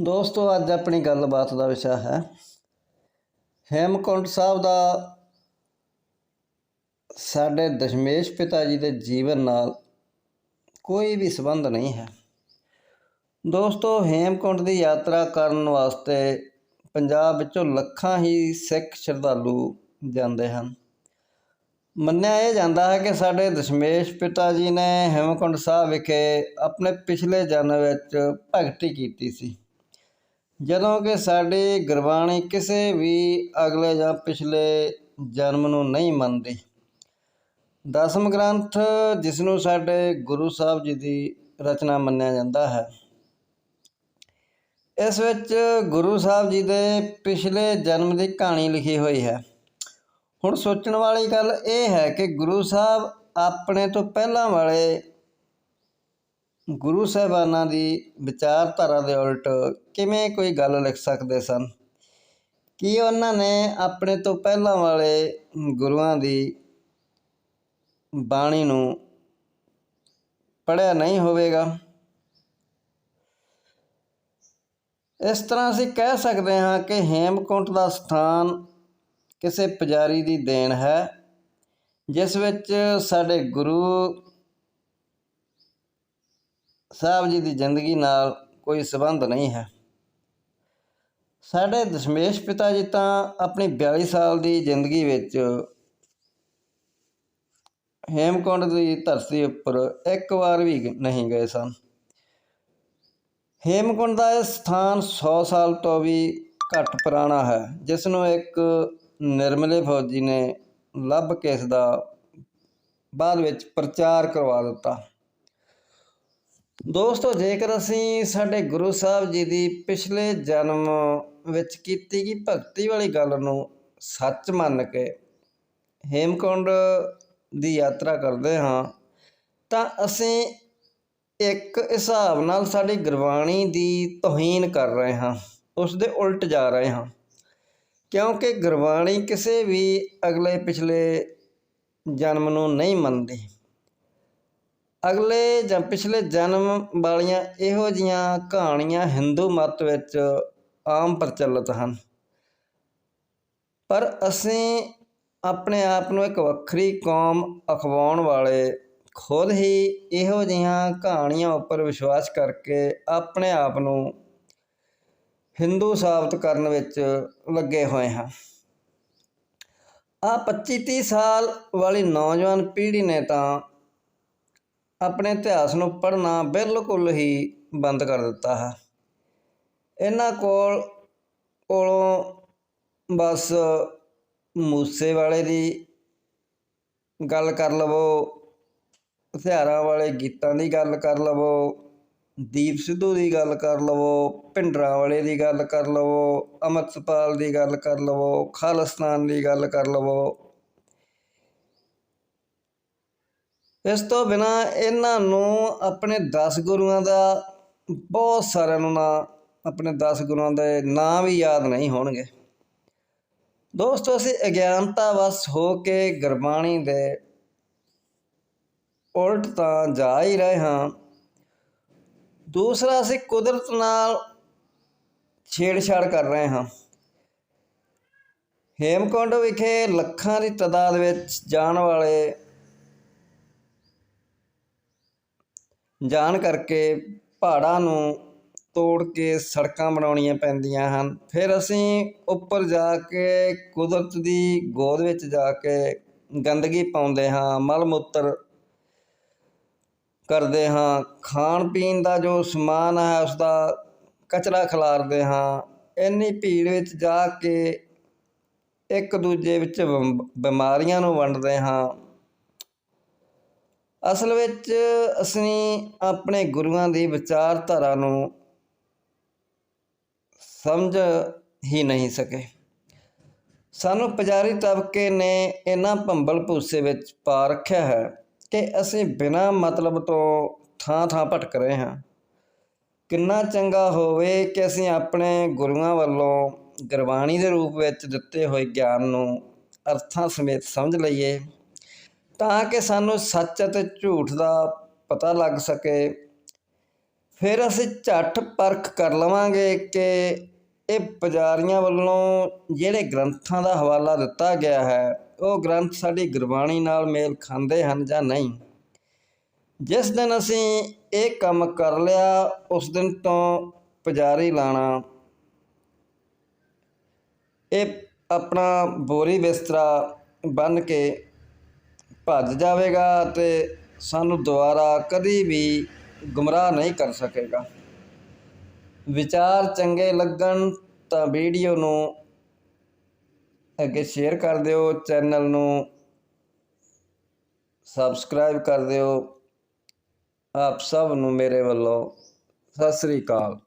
ਦੋਸਤੋ, ਅੱਜ ਆਪਣੀ ਗੱਲਬਾਤ ਦਾ ਵਿਸ਼ਾ ਹੈ ਹੇਮਕੁੰਟ ਸਾਹਿਬ ਦਾ ਸਾਡੇ ਦਸ਼ਮੇਸ਼ ਪਿਤਾ ਜੀ ਦੇ ਜੀਵਨ ਨਾਲ ਕੋਈ ਵੀ ਸੰਬੰਧ ਨਹੀਂ ਹੈ। ਦੋਸਤੋ, ਹੇਮਕੁੰਟ ਦੀ ਯਾਤਰਾ ਕਰਨ ਵਾਸਤੇ ਪੰਜਾਬ ਵਿੱਚੋਂ ਲੱਖਾਂ ਹੀ ਸਿੱਖ ਸ਼ਰਧਾਲੂ ਜਾਂਦੇ ਹਨ। ਮੰਨਿਆ ਇਹ ਜਾਂਦਾ ਹੈ ਕਿ ਸਾਡੇ ਦਸ਼ਮੇਸ਼ ਪਿਤਾ ਜੀ ਨੇ ਹੇਮਕੁੰਟ ਸਾਹਿਬ ਵਿਖੇ ਆਪਣੇ ਪਿਛਲੇ ਜਨਮ ਵਿੱਚ ਭਗਤੀ ਕੀਤੀ ਸੀ। ਜਦੋਂ ਕਿ ਸਾਡੀ ਗੁਰਬਾਣੀ ਕਿਸੇ ਵੀ ਅਗਲੇ ਜਾਂ ਪਿਛਲੇ ਜਨਮ ਨੂੰ ਨਹੀਂ ਮੰਨਦੀ। ਦਸਮ ਗ੍ਰੰਥ ਜਿਸ ਨੂੰ ਸਾਡੇ ਗੁਰੂ ਸਾਹਿਬ ਜੀ ਦੀ ਰਚਨਾ ਮੰਨਿਆ ਜਾਂਦਾ ਹੈ। ਇਸ ਵਿੱਚ ਗੁਰੂ ਸਾਹਿਬ ਜੀ ਦੇ ਪਿਛਲੇ ਜਨਮ ਦੀ ਕਹਾਣੀ ਲਿਖੀ ਹੋਈ ਹੈ। ਹੁਣ ਸੋਚਣ ਵਾਲੀ ਗੱਲ ਇਹ ਹੈ ਕਿ ਗੁਰੂ ਸਾਹਿਬ ਆਪਣੇ ਤੋਂ ਪਹਿਲਾਂ ਵਾਲੇ ਗੁਰੂ ਸਾਹਿਬਾਨਾਂ ਦੀ ਵਿਚਾਰਧਾਰਾ ਦੇ ਉਲਟ ਕਿਵੇਂ ਕੋਈ ਗੱਲ ਲਿਖ ਸਕਦੇ ਸਨ? ਕੀ ਉਹਨਾਂ ਨੇ ਆਪਣੇ ਤੋਂ ਪਹਿਲਾਂ ਵਾਲੇ ਗੁਰੂਆਂ ਦੀ ਬਾਣੀ ਨੂੰ ਪੜ੍ਹਿਆ ਨਹੀਂ ਹੋਵੇਗਾ? ਇਸ ਤਰ੍ਹਾਂ ਅਸੀਂ ਕਹਿ ਸਕਦੇ ਹਾਂ ਕਿ ਹੇਮਕੁੰਟ ਦਾ ਸਥਾਨ ਕਿਸੇ ਪੁਜਾਰੀ ਦੀ ਦੇਣ ਹੈ, ਜਿਸ ਵਿੱਚ ਸਾਡੇ ਗੁਰੂ ਸਾਹਿਬ ਜੀ ਦੀ ਜ਼ਿੰਦਗੀ ਨਾਲ ਕੋਈ ਸਬੰਧ ਨਹੀਂ ਹੈ। ਸਾਡੇ ਦਸ਼ਮੇਸ਼ ਪਿਤਾ ਜੀ ਤਾਂ ਆਪਣੀ 42 ਸਾਲ ਦੀ ਜ਼ਿੰਦਗੀ ਵਿੱਚ ਹੇਮਕੁੰਡ ਦੀ ਧਰਤੀ ਉੱਪਰ ਇੱਕ ਵਾਰ ਵੀ ਨਹੀਂ ਗਏ ਸਨ। ਹੇਮਕੁੰਡ ਦਾ ਇਹ ਸਥਾਨ 100 ਸਾਲ ਤੋਂ ਵੀ ਘੱਟ ਪੁਰਾਣਾ ਹੈ, ਜਿਸ ਨੂੰ ਇੱਕ ਨਿਰਮਲੇ ਫੌਜੀ ਨੇ ਲੱਭ ਕੇ ਇਸ ਦਾ ਬਾਅਦ ਵਿੱਚ ਪ੍ਰਚਾਰ ਕਰਵਾ ਦਿੱਤਾ। ਦੋਸਤੋ, ਜੇਕਰ ਅਸੀਂ ਸਾਡੇ ਗੁਰੂ ਸਾਹਿਬ ਜੀ ਦੀ ਪਿਛਲੇ ਜਨਮ ਵਿੱਚ ਕੀਤੀ ਗਈ ਭਗਤੀ ਵਾਲੀ ਗੱਲ ਨੂੰ ਸੱਚ ਮੰਨ ਕੇ ਹੇਮਕੁੰਡ ਦੀ ਯਾਤਰਾ ਕਰਦੇ ਹਾਂ, ਤਾਂ ਅਸੀਂ ਇੱਕ ਹਿਸਾਬ ਨਾਲ ਸਾਡੀ ਗੁਰਬਾਣੀ ਦੀ ਤੋਹੀਨ ਕਰ ਰਹੇ ਹਾਂ, ਉਸ ਦੇ ਉਲਟ ਜਾ ਰਹੇ ਹਾਂ। ਕਿਉਂਕਿ ਗੁਰਬਾਣੀ ਕਿਸੇ ਵੀ ਅਗਲੇ ਪਿਛਲੇ ਜਨਮ ਨੂੰ ਨਹੀਂ ਮੰਨਦੀ। ਅਗਲੇ ਜਾਂ ਪਿਛਲੇ ਜਨਮ ਵਾਲੀਆਂ ਇਹੋ ਜੀਆਂ ਕਹਾਣੀਆਂ ਹਿੰਦੂ ਮਤ ਵਿੱਚ ਆਮ ਪ੍ਰਚਲਿਤ ਹਨ। ਪਰ ਅਸੀਂ ਆਪਣੇ ਆਪ ਨੂੰ ਇੱਕ ਵੱਖਰੀ ਕੌਮ ਅਖਵਾਉਣ ਵਾਲੇ ਖੁਦ ਹੀ ਇਹੋ ਜਿਹੀਆਂ ਕਹਾਣੀਆਂ ਉੱਪਰ ਵਿਸ਼ਵਾਸ ਕਰਕੇ ਆਪਣੇ ਆਪ ਨੂੰ ਹਿੰਦੂ ਸਾਬਤ ਕਰਨ ਵਿੱਚ ਲੱਗੇ ਹੋਏ ਹਾਂ। ਆ 25 30 ਸਾਲ ਵਾਲੀ ਨੌਜਵਾਨ ਪੀੜ੍ਹੀ ਨੇ ਤਾਂ ਆਪਣੇ ਇਤਿਹਾਸ ਨੂੰ ਪੜ੍ਹਨਾ ਬਿਲਕੁਲ ਹੀ ਬੰਦ ਕਰ ਦਿੱਤਾ ਹੈ। ਇਹਨਾਂ ਕੋਲ ਕੋਲੋਂ ਬਸ ਮੂਸੇ ਵਾਲੇ ਦੀ ਗੱਲ ਕਰ ਲਵੋ, ਹਥਿਆਰਾਂ ਵਾਲੇ ਗੀਤਾਂ ਦੀ ਗੱਲ ਕਰ ਲਵੋ, ਦੀਪ ਸਿੱਧੂ ਦੀ ਗੱਲ ਕਰ ਲਵੋ, ਭਿੰਡਰਾਂ ਵਾਲੇ ਦੀ ਗੱਲ ਕਰ ਲਵੋ, ਅਮਰਤਪਾਲ ਦੀ ਗੱਲ ਕਰ ਲਵੋ, ਖਾਲਿਸਤਾਨ ਦੀ ਗੱਲ ਕਰ ਲਵੋ। ਇਸ ਤੋਂ ਬਿਨਾ ਇਹਨਾਂ ਨੂੰ ਆਪਣੇ 10 ਗੁਰੂਆਂ ਦਾ, ਬਹੁਤ ਸਾਰਿਆਂ ਨੂੰ ਨਾ, ਆਪਣੇ 10 ਗੁਰੂਆਂ ਦੇ ਨਾਂ ਵੀ ਯਾਦ ਨਹੀਂ ਹੋਣਗੇ। ਦੋਸਤੋ, ਅਸੀਂ ਅਗਿਆਨਤਾ ਵਸ ਹੋ ਕੇ ਗੁਰਬਾਣੀ ਦੇ ਉਲਟ ਤਾਂ ਜਾ ਹੀ ਰਹੇ ਹਾਂ। ਦੂਸਰਾ, ਅਸੀਂ ਕੁਦਰਤ ਨਾਲ ਛੇੜਛਾੜ ਕਰ ਰਹੇ ਹਾਂ। ਹੇਮਕੁੰਡ ਵਿਖੇ ਲੱਖਾਂ ਦੀ ਤਦਾਦ ਵਿੱਚ ਜਾਣ ਵਾਲੇ ਜਾਣ ਕਰਕੇ ਪਹਾੜਾਂ ਨੂੰ ਤੋੜ ਕੇ ਸੜਕਾਂ ਬਣਾਉਣੀਆਂ ਪੈਂਦੀਆਂ ਹਨ। ਫਿਰ ਅਸੀਂ ਉੱਪਰ ਜਾ ਕੇ ਕੁਦਰਤ ਦੀ ਗੋਦ ਵਿੱਚ ਜਾ ਕੇ ਗੰਦਗੀ ਪਾਉਂਦੇ ਹਾਂ, ਮਲ ਮੂਤਰ ਕਰਦੇ ਹਾਂ। ਖਾਣ ਪੀਣ ਦਾ ਜੋ ਸਮਾਨ ਹੈ ਉਸ ਦਾ ਕਚਰਾ ਖਿਲਾਰਦੇ ਹਾਂ। ਇੰਨੀ ਭੀੜ ਵਿੱਚ ਜਾ ਕੇ ਇੱਕ ਦੂਜੇ ਵਿੱਚ ਬਿਮਾਰੀਆਂ ਨੂੰ ਵੰਡਦੇ ਹਾਂ। ਅਸਲ ਵਿੱਚ ਅਸੀਂ ਆਪਣੇ ਗੁਰੂਆਂ ਦੀ ਵਿਚਾਰਧਾਰਾ ਨੂੰ ਸਮਝ ਹੀ ਨਹੀਂ ਸਕੇ। ਸਾਨੂੰ ਪੁਜਾਰੀ ਤਬਕੇ ਨੇ ਇਹਨਾਂ ਭੰਬਲ ਭੂਸੇ ਵਿੱਚ ਪਾ ਰੱਖਿਆ ਹੈ ਕਿ ਅਸੀਂ ਬਿਨਾਂ ਮਤਲਬ ਤੋਂ ਥਾਂ ਥਾਂ ਭਟਕ ਰਹੇ ਹਾਂ। ਕਿੰਨਾ ਚੰਗਾ ਹੋਵੇ ਕਿ ਅਸੀਂ ਆਪਣੇ ਗੁਰੂਆਂ ਵੱਲੋਂ ਗੁਰਬਾਣੀ ਦੇ ਰੂਪ ਵਿੱਚ ਦਿੱਤੇ ਹੋਏ ਗਿਆਨ ਨੂੰ ਅਰਥਾਂ ਸਮੇਤ ਸਮਝ ਲਈਏ। ਤਾਂ ਕਿ ਸਾਨੂੰ ਸੱਚ ਅਤੇ ਝੂਠ ਦਾ ਪਤਾ ਲੱਗ ਸਕੇ। ਫਿਰ ਅਸੀਂ ਝੱਟ ਪਰਖ ਕਰ ਲਵਾਂਗੇ ਕਿ ਇਹ ਪੁਜਾਰੀਆਂ ਵੱਲੋਂ ਜਿਹੜੇ ਗ੍ਰੰਥਾਂ ਦਾ ਹਵਾਲਾ ਦਿੱਤਾ ਗਿਆ ਹੈ, ਉਹ ਗ੍ਰੰਥ ਸਾਡੀ ਗੁਰਬਾਣੀ ਨਾਲ ਮੇਲ ਖਾਂਦੇ ਹਨ ਜਾਂ ਨਹੀਂ। ਜਿਸ ਦਿਨ ਅਸੀਂ ਇਹ ਕੰਮ ਕਰ ਲਿਆ, ਉਸ ਦਿਨ ਤੋਂ ਪੁਜਾਰੀ ਲਾਣਾ। ਇਹ ਆਪਣਾ ਬੋਰੀ ਬਿਸਤਰਾ ਬੰਨ ਕੇ ਭੱਜ ਜਾਵੇਗਾ ਤੇ ਸਾਨੂੰ ਦੁਬਾਰਾ ਕਦੀ ਵੀ ਗੁੰਮਰਾਹ ਨਹੀਂ ਕਰ ਸਕੇਗਾ। ਵਿਚਾਰ ਚੰਗੇ ਲੱਗਣ ਤਾਂ ਵੀਡੀਓ ਨੂੰ ਅੱਗੇ ਸ਼ੇਅਰ ਕਰ ਦਿਓ ਚੈਨਲ ਨੂੰ ਸਬਸਕ੍ਰਾਈਬ ਕਰ ਦਿਓ। ਆਪ ਸਭ ਨੂੰ ਮੇਰੇ ਵੱਲੋਂ ਸਤਿ ਸ੍ਰੀ ਅਕਾਲ।